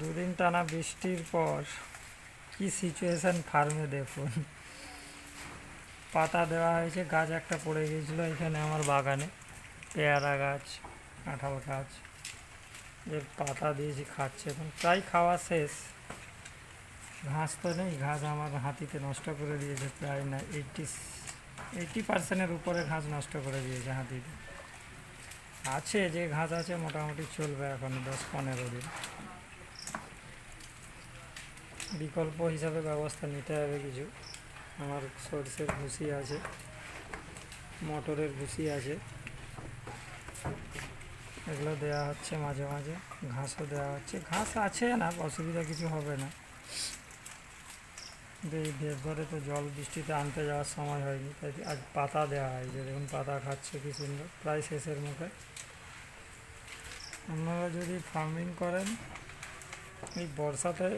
দুদিন টানা বৃষ্টির পর কি সিচুয়েশন ফার্মে দেখুন। পাতা দেওয়া হয়েছে, গাছ একটা পড়ে গিয়েছিল এখানে আমার বাগানে। পেয়ারা গাছ, কাঁঠাল গাছ এর পাতা দিয়েছি খাচ্ছে এখন। প্রায় খাওয়া শেষ। ঘাস তো নেই, ঘাস আমার হাতিতে নষ্ট করে দিয়েছে প্রায় না এইটটি এইটটি পার্সেন্টের উপরে ঘাস নষ্ট করে দিয়েছে হাতিতে। আছে, যে ঘাস আছে মোটামুটি চলবে এখন দশ পনেরো দিন। বিকল্প হিসাবে ব্যবস্থা নিতে হবে কিছু। আমার সর্ষের ভুসি আছে, মটরের ভুসি আছে। এগুলো দেওয়া হচ্ছে মাঝে মাঝে, ঘাসও দেওয়া হচ্ছে। ঘাস আছে না, অসুবিধা কিছু হবে না। কিন্তু এই দেশ ভরে তো জল বৃষ্টিতে আনতে যাওয়ার সময় হয়নি, তাই আজ পাতা দেওয়া হয়েছে। দেখুন, পাতা খাচ্ছে কি সুন্দর, প্রায় শেষের মুখে আপনারা যদি ফার্মিং করেন, এই বর্ষাতে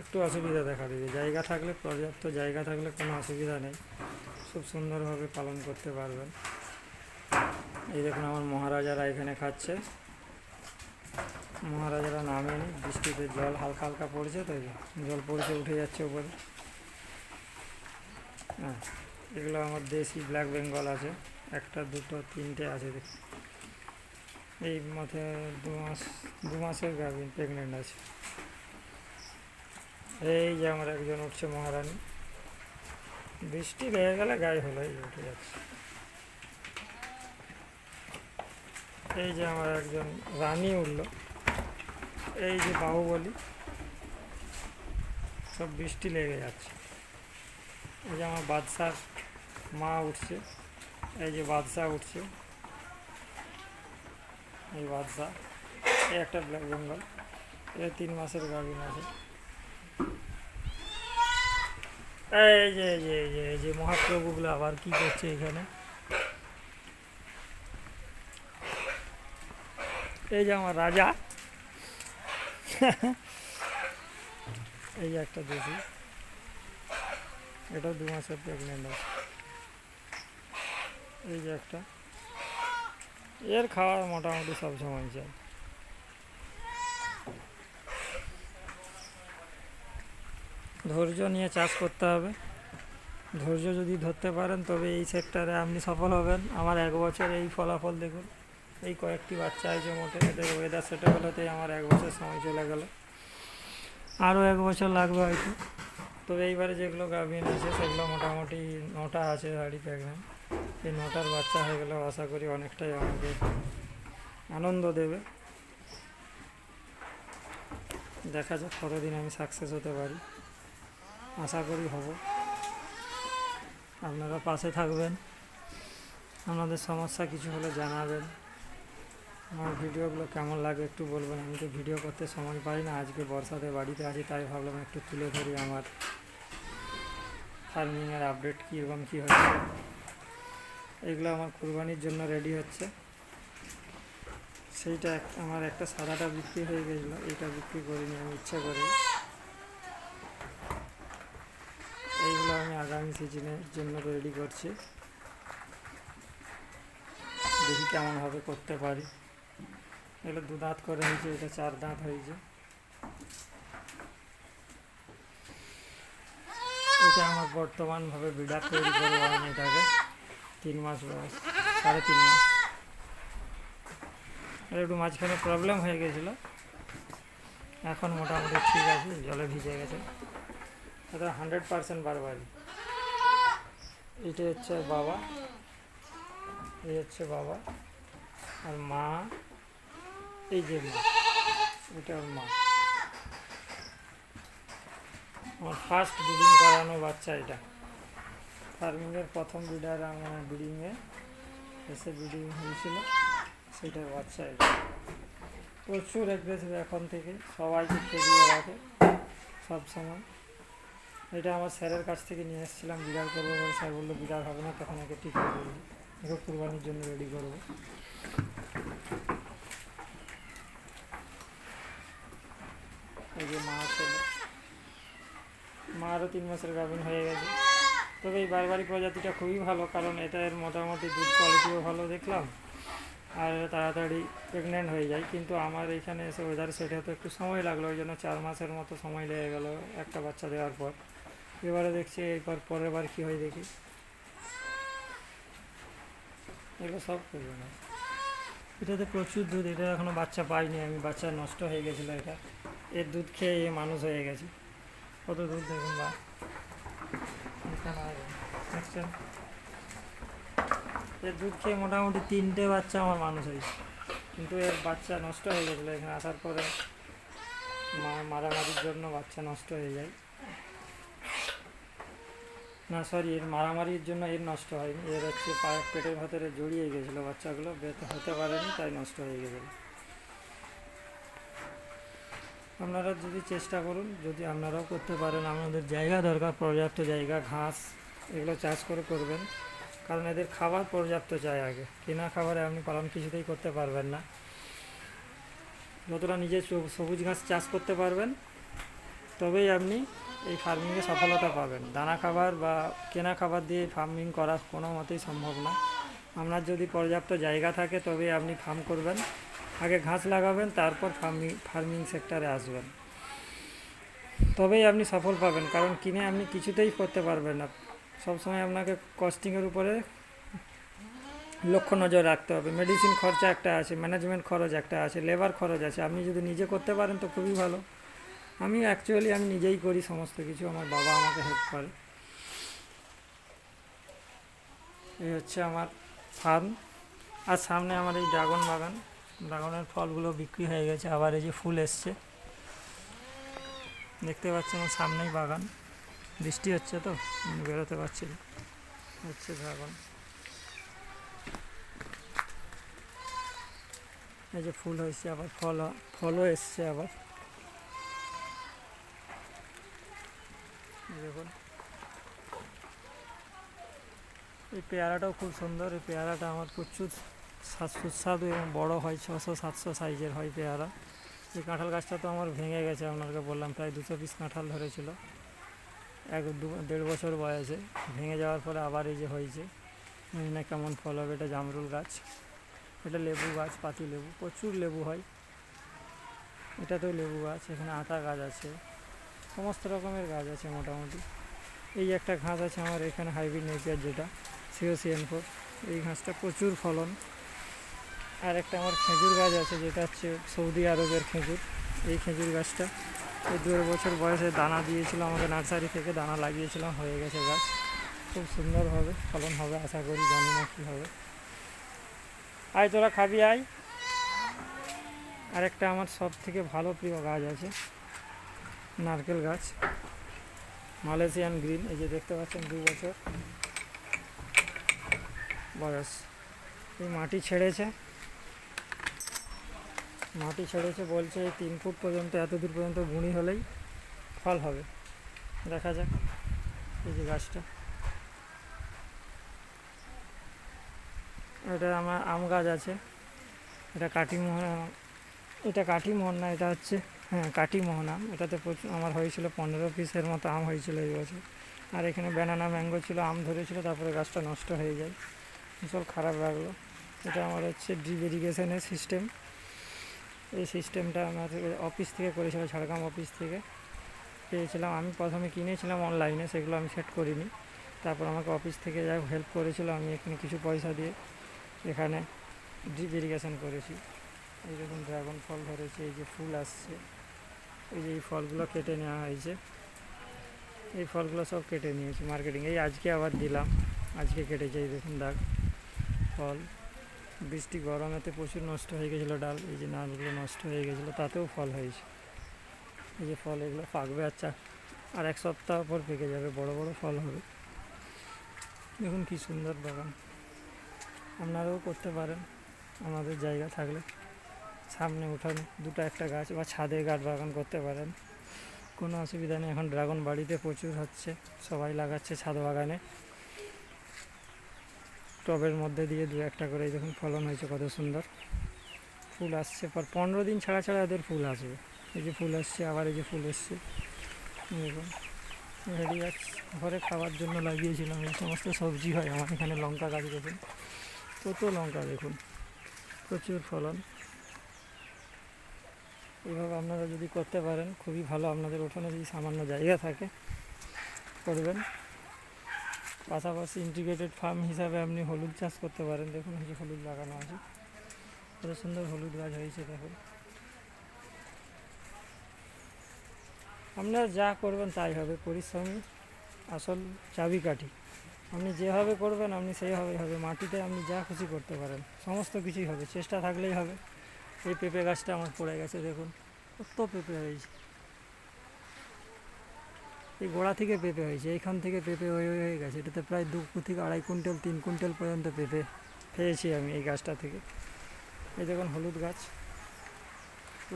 একটু অসুবিধা দেখা দেবে জায়গা থাকলে, পর্যাপ্ত জায়গা থাকলে কোনো অসুবিধা নেই। খুব সুন্দরভাবে পালন করতে পারবেন। এই দেখুন, আমার মহারাজারা এখানে খাচ্ছে। মহারাজারা নামেনি বৃষ্টিতে জল হালকা হালকা পড়ছে, তো জল পড়ছে, উঠে যাচ্ছে উপরে। হ্যাঁ এগুলো আমার দেশি ব্ল্যাক বেঙ্গল আছে। একটা, দুটো, তিনটে আছে দেখি এই মতে দু মাস, দু মাসের গাভিন প্রেগনেন্ট আছে। এই যে আমার একজন উঠছে মহারানী। বৃষ্টি লেগে গেলে গায়ে হলো এই যে উঠে যাচ্ছে। এই যে আমার একজন রানী উঠল। এই যে বাহুবলী, সব বৃষ্টি লেগে যাচ্ছে। এই যে আমার বাদশার মা উঠছে। এই যে বাদশাহ উঠছে। এই বাদশাহ এই একটা ব্ল্যাক বেঙ্গল। এই তিন মাসের গাভিন আছে। এই যে যে যে যে মহাপ্রভুগুলো আবার কি করছে এখানে? এই যে আমার রাজা। এই যে একটা দেশি। এটাও দু মাসের প্রেগনেন্ট আছে। এই যে একটা। এর খাওয়া মোটামুটি সব সময় চাই। ধৈর্য নিয়ে চাষ করতে হবে। ধৈর্য যদি ধরতে পারেন, তবে এই সেক্টরে আপনি সফল হবেন। আমার এক বছর এই ফলাফল দেখুন। এই কয়েকটি বাচ্চা আছে মোটে, এদের ওয়েদার সেটা হলোতেই আমার এক বছর সময় চলে গেল। আরও এক বছর লাগবে হয়তো। তবে এইবারে যেগুলো গাভিন আছে, সেগুলো মোটামুটি নটা আছে গাড়ি প্রেগনেন্ট এই নটার বাচ্চা হয়ে গেলে আশা করি অনেকটাই আমাকে আনন্দ দেবে। দেখা যাক কতদিন আমি সাকসেস হতে পারি। আশা করি হব। আপনারা পাশে থাকবেন। আপনাদের সমস্যা কিছু হলে জানাবেন। আমার ভিডিওগুলো কেমন লাগে একটু বলবেন। আমি তো ভিডিও করতে সময় পাই না। আজকে বর্ষাতে বাড়িতে আছি, তাই ভাবলাম একটু তুলে ধরি আমার ফার্মিংয়ের আপডেট কীরকম কী হচ্ছে। এগুলো আমার কুরবানির জন্য রেডি হচ্ছে। সেইটা আমার একটা সাদাটা বিক্রি হয়ে গেছিল। এইটা বিক্রি করিনি, আমি ইচ্ছা করি আগামী সিজনের জন্য রেডি করছি। দেখি কেমনভাবে করতে পারি। এগুলো দু দাঁত করে হয়েছে, এটা চার দাঁত হয়েছে। এটা আমার বর্তমানভাবে বিডার তৈরি করব আমি এটাকে। তিন মাস বয়স, সাড়ে তিন মাস। একটু মাঝখানে প্রবলেম হয়ে গেছিল। এখন মোটামুটি ঠিক আছে, জলে ভিজে গেছে। এটা হান্ড্রেড পার্সেন্ট বারবারই এটা হচ্ছে বাবা। এই হচ্ছে বাবা। আর মা, এই যে মা, এটা ওর মা। আমার ফার্স্ট ব্রিডিং করানো বাচ্চা এটা। ফার্মিংয়ের প্রথম ব্রিডার আমার ব্রিডিংয়ে এসে ব্রিডিং হয়েছিল। সেটার বাচ্চা এটা। প্রচুর অ্যাগ্রেসিভ এখন থেকে। সবাইকে খেলিয়ে রাখে সব সময় এটা আমার স্যারের কাছ থেকে নিয়ে এসেছিলাম বিড়াল করব বলে স্যার বলল বিড়াল হবে না, তখন একে ঠিক করে দিই একে কুরবানির জন্য রেডি করব। এই যে মা ছেলে মা আরও তিন মাসের গাভিন হয়ে গেছে। তবে এই বারবারি প্রজাতিটা খুবই ভালো, কারণ এটা এর মোটামুটি দুধ কোয়ালিটিও ভালো দেখলাম, আর তাড়াতাড়ি প্রেগনেন্ট হয়ে যায়। কিন্তু আমার এখানে এসে ওয়েদার সেট হতে একটু সময় লাগল, ওই জন্য চার মাসের মতো সময় লেগে গেল একটা বাচ্চা দেওয়ার পর। এবারে দেখছি, এরপর পরের বার কী হয় দেখি। এগুলো সব করবে না। এটাতে প্রচুর দুধ, এটা এখনও বাচ্চা পাইনি আমি, বাচ্চা নষ্ট হয়ে গেছিল এটা। এর দুধ খেয়ে এ মানুষ হয়ে গেছে। কত দুধ দেখুন বা। এর দুধ খেয়ে মোটামুটি তিনটে বাচ্চা আমার মানুষ হয়েছে। কিন্তু এর বাচ্চা নষ্ট হয়ে গেছিল এখানে আসার পরে মারামারির জন্য বাচ্চা নষ্ট হয়ে যায়। না সরি এর মারামারির জন্য এর নষ্ট হয়নি। এর হচ্ছে পেটের ভেতরে জড়িয়ে গেছিল বাচ্চাগুলো হতে পারেনি, তাই নষ্ট হয়ে গেছিল। আপনারা যদি চেষ্টা করুন, যদি আপনারাও করতে পারেন আপনাদের জায়গা দরকার, পর্যাপ্ত জায়গা, ঘাস, এগুলো চাষ করে করবেন। কারণ এদের খাবার পর্যাপ্ত চাই আগে। কেনা খাবারে আপনি পালন কিছুতেই করতে পারবেন না। যতটা নিজে সবুজ ঘাস চাষ করতে পারবেন, তবেই আপনি এই ফার্মিংয়ে সফলতা পাবেন। দানা খাবার বা কেনা খাবার দিয়ে ফার্মিং করা কোনো মতেই সম্ভব না। আপনার যদি পর্যাপ্ত জায়গা থাকে, তবে আপনি ফার্ম করবেন। আগে ঘাস লাগাবেন, তারপর ফার্মিং ফার্মিং সেক্টরে আসবেন। তবেই আপনি সফল পাবেন, কারণ কিনে আপনি কিছুতেই করতে পারবেন না। সবসময় আপনাকে কস্টিংয়ের উপরে লক্ষ্য নজর রাখতে হবে। মেডিসিন খরচা একটা আছে ম্যানেজমেন্ট খরচ একটা আছে লেবার খরচ আছে। আপনি যদি নিজে করতে পারেন, তো খুবই ভালো। আমি অ্যাকচুয়ালি আমি নিজেই করি সমস্ত কিছু, আমার বাবা আমাকে হেল্প করে। এই হচ্ছে আমার ফার্ম আর সামনে আমার এই ড্রাগন বাগান। ড্রাগনের ফলগুলো বিক্রি হয়ে গেছে, আবার এই যে ফুল এসছে। দেখতে পাচ্ছি আমার সামনেই বাগান। বৃষ্টি হচ্ছে তো, আমি বেরোতে পারছি না। হচ্ছে ড্রাগন এই যে ফুল হয়েছে, আবার ফল, ফলও এসছে আবার এই দেখুন এই পেয়ারাটাও খুব সুন্দর, এই পেয়ারাটা আমার প্রচুর স্বাদ সুস্বাদু এবং বড় হয়, ছশো সাতশো সাইজের হয় পেয়ারা। এই কাঁঠাল গাছটা তো আমার ভেঙে গেছে আপনাকে বললাম, প্রায় দুশো পিস কাঁঠাল ধরেছিল। এক দু, দেড় বছর বয়সে ভেঙে যাওয়ার পরে আবার এই যে হয়েছে। জানি না কেমন ফল হবে, এটা জামরুল গাছ, এটা লেবু গাছ, পাতি লেবু, প্রচুর লেবু হয়। এটা তো লেবু গাছ, এখানে আতা গাছ আছে, সমস্ত রকমের গাছ আছে মোটামুটি। এই একটা ঘাস আছে আমার, এখানে হাইব্রিড নেপিয়ার যেটা। সিওসিএন ফোর এই ঘাসটা প্রচুর ফলন। আর একটা আমার খেজুর গাছ আছে, যেটা হচ্ছে সৌদি আরবের খেজুর। এই খেজুর গাছটা এই দু বছর বয়সে দানা দিয়েছিল আমাকে নার্সারি থেকে, দানা লাগিয়েছিলাম, হয়ে গেছে গাছ। খুব সুন্দর হবে, ফলন হবে, আশা করি, জানি না কী হবে। আয়, তোরা খাবি, আয়। আরেকটা আমার সব থেকে ভালো প্রিয় গাছ আছে, নারকেল গাছ, মালয়েশিয়ান গ্রিন। এই যে দেখতে পাচ্ছেন, দু বছর বয়স এই মাটি ছেড়েছে। মাটি ছেড়েছে বলছে এই তিন ফুট পর্যন্ত, এত দূর পর্যন্ত গুঁড়ি হলেই ফল হবে। দেখা যাক এই যে গাছটা। এটা আমার আম গাছ আছে। এটা কাটিমোহন এটা কাটিমোহন না, এটা হচ্ছে হ্যাঁ কাটিমোহন আম। এটাতে প্রচুর, আমার হয়েছিল পনেরো পিসের মতো আম হয়েছিল এই বছর। আর এখানে ব্যানানা ম্যাঙ্গো ছিল, আম ধরেছিল, তারপরে গাছটা নষ্ট হয়ে যায়। ভীষণ খারাপ লাগল। এটা আমার হচ্ছে ড্রিপ ইরিগেশনের সিস্টেম এই সিস্টেমটা আমার অফিস থেকে করেছিল, ঝাড়গ্রাম অফিস থেকে। পেয়েছিলাম, আমি প্রথমে কিনেছিলাম অনলাইনে সেগুলো আমি সেট করিনি। তারপর আমাকে অফিস থেকে যাই হেল্প করেছিল, আমি এখানে কিছু পয়সা দিয়ে এখানে ড্রিপ ইরিগেশন করেছি। এই দেখুন ড্রাগন ফল ধরেছে, এই যে ফুল আসছে। এই যে এই ফলগুলো কেটে নেওয়া হয়েছে। এই ফলগুলো সব কেটে নিয়েছি মার্কেটিং এই আজকে আবার দিলাম, আজকে কেটেছে, এই দেখুন দাগ। ফল। বৃষ্টি গরমেতে প্রচুর নষ্ট হয়ে গেছিল ডাল, এই যে নালগুলো নষ্ট হয়ে গেছিল, তাতেও ফল হয়েছে। এই যে ফল, এগুলো পাকবে আচ্ছা আর এক সপ্তাহ পর পেকে যাবে, বড় বড় ফল হবে। দেখুন কি সুন্দর বাগান। আপনারাও করতে পারেন, আমাদের জায়গা থাকলে। সামনে উঠানে, দুটো একটা গাছ বা ছাদে গাছ বাগান করতে পারেন। কোনো অসুবিধা নেই, এখন ড্রাগন বাড়িতে প্রচুর হচ্ছে, সবাই লাগাচ্ছে ছাদ বাগানে। টবের মধ্যে দিয়ে দু একটা করে দেখুন ফলন হয়েছে কত সুন্দর। ফুল আসছে, পর পনেরো দিন ছাড়া ছাড়া এদের ফুল আসবে। এই যে ফুল আসছে, আবার এই যে ফুল এসছে। দেখুন গাছ ঘরে খাওয়ার জন্য লাগিয়েছিলাম, এই সমস্ত সবজি হয় আমার এখানে লঙ্কা গাছ দেখুন। কত লঙ্কা দেখুন, প্রচুর ফলন। এভাবে আপনারা যদি করতে পারেন, খুবই ভালো। আপনাদের উঠোনে যদি সামান্য জায়গা থাকে, করবেন। পাশাপাশি ইন্টিগ্রেটেড ফার্ম হিসাবে আপনি হলুদ চাষ করতে পারেন। দেখুন, এই যে হলুদ লাগানো আছে। কত সুন্দর হলুদ গাছ হয়েছে, দেখুন। আপনারা যা করবেন তাই হবে, পরিশ্রমী, আসল চাবিকাঠি। আপনি যেভাবে করবেন, আপনি সেইভাবেই হবে। মাটিতে আপনি যা খুশি করতে পারেন। সমস্ত কিছুই হবে, চেষ্টা থাকলেই হবে। এই পেঁপে গাছটা আমার পড়ে গেছে, দেখুন। কত পেঁপে হয়েছে। এই গোড়া থেকে পেঁপে হয়েছে এইখান থেকে পেঁপে হয়ে হয়ে গেছে। এটাতে প্রায় দু থেকে আড়াই কুইন্টাল, তিন কুইন্টাল পর্যন্ত পেঁপে পেয়েছি আমি এই গাছটা থেকে। এই দেখুন হলুদ গাছ,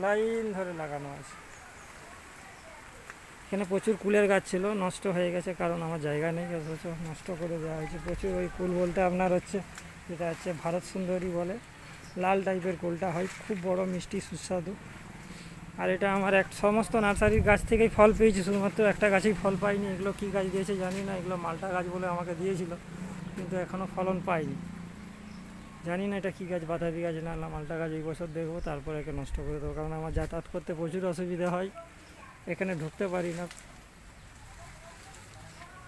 লাইন ধরে লাগানো আছে। এখানে প্রচুর কুলের গাছ ছিল, নষ্ট হয়ে গেছে কারণ আমার জায়গা নেই, অথচ নষ্ট করে দেওয়া হয়েছে। প্রচুর ওই কুল বলতে আপনার হচ্ছে, যেটা হচ্ছে ভারত সুন্দরী বলে, লাল টাইপের কুলটা হয়, খুব বড়, মিষ্টি, সুস্বাদু। আর এটা আমার এক, সমস্ত নার্সারির গাছ থেকেই ফল পেয়েছি, শুধুমাত্র একটা গাছেই ফল পাইনি। এগুলো কী গাছ দিয়েছে জানি না, এগুলো মালটা গাছ বলে আমাকে দিয়েছিল, কিন্তু এখনও ফলন পাইনি। জানি না এটা কী গাছ, বাতাবি গাছ না না মালটা গাছ, এই বছর দেখব, তারপরে একে নষ্ট করে দেবো, কারণ আমার যাতায়াত করতে প্রচুর অসুবিধা হয়, এখানে ঢুকতে পারি না।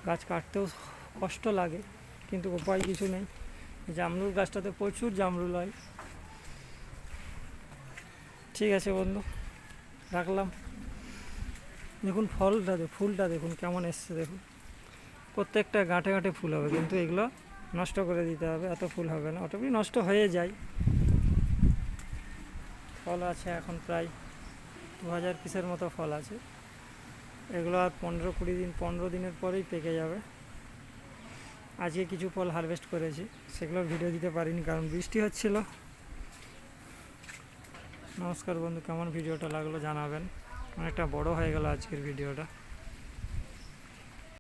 গাছ কাটতেও কষ্ট লাগে, কিন্তু উপায় কিছু নেই। জামরুল গাছটাতে প্রচুর জামরুল হয়। ঠিক আছে বন্ধু। রাখলাম। দেখুন ফলটা দে- ফুলটা দেখুন কেমন এসছে, দেখুন। প্রত্যেকটা গাঁটে গাঁটে ফুল হবে, কিন্তু এগুলো নষ্ট করে দিতে হবে, এত ফুল হবে না। অটোপি নষ্ট হয়ে যায়। ফল আছে এখন প্রায় দু হাজার পিসের মতো ফল আছে। এগুলো আর পনেরো কুড়ি দিন, পনেরো দিনের পরেই পেকে যাবে। আজকে কিছু ফল হারভেস্ট করেছি সেগুলোর ভিডিও দিতে পারিনি কারণ বৃষ্টি হচ্ছিল। নমস্কার বন্ধু কেমন ভিডিওটা লাগল জানাবেন। অনেকটা বড় হয়ে গেল আজকের ভিডিওটা।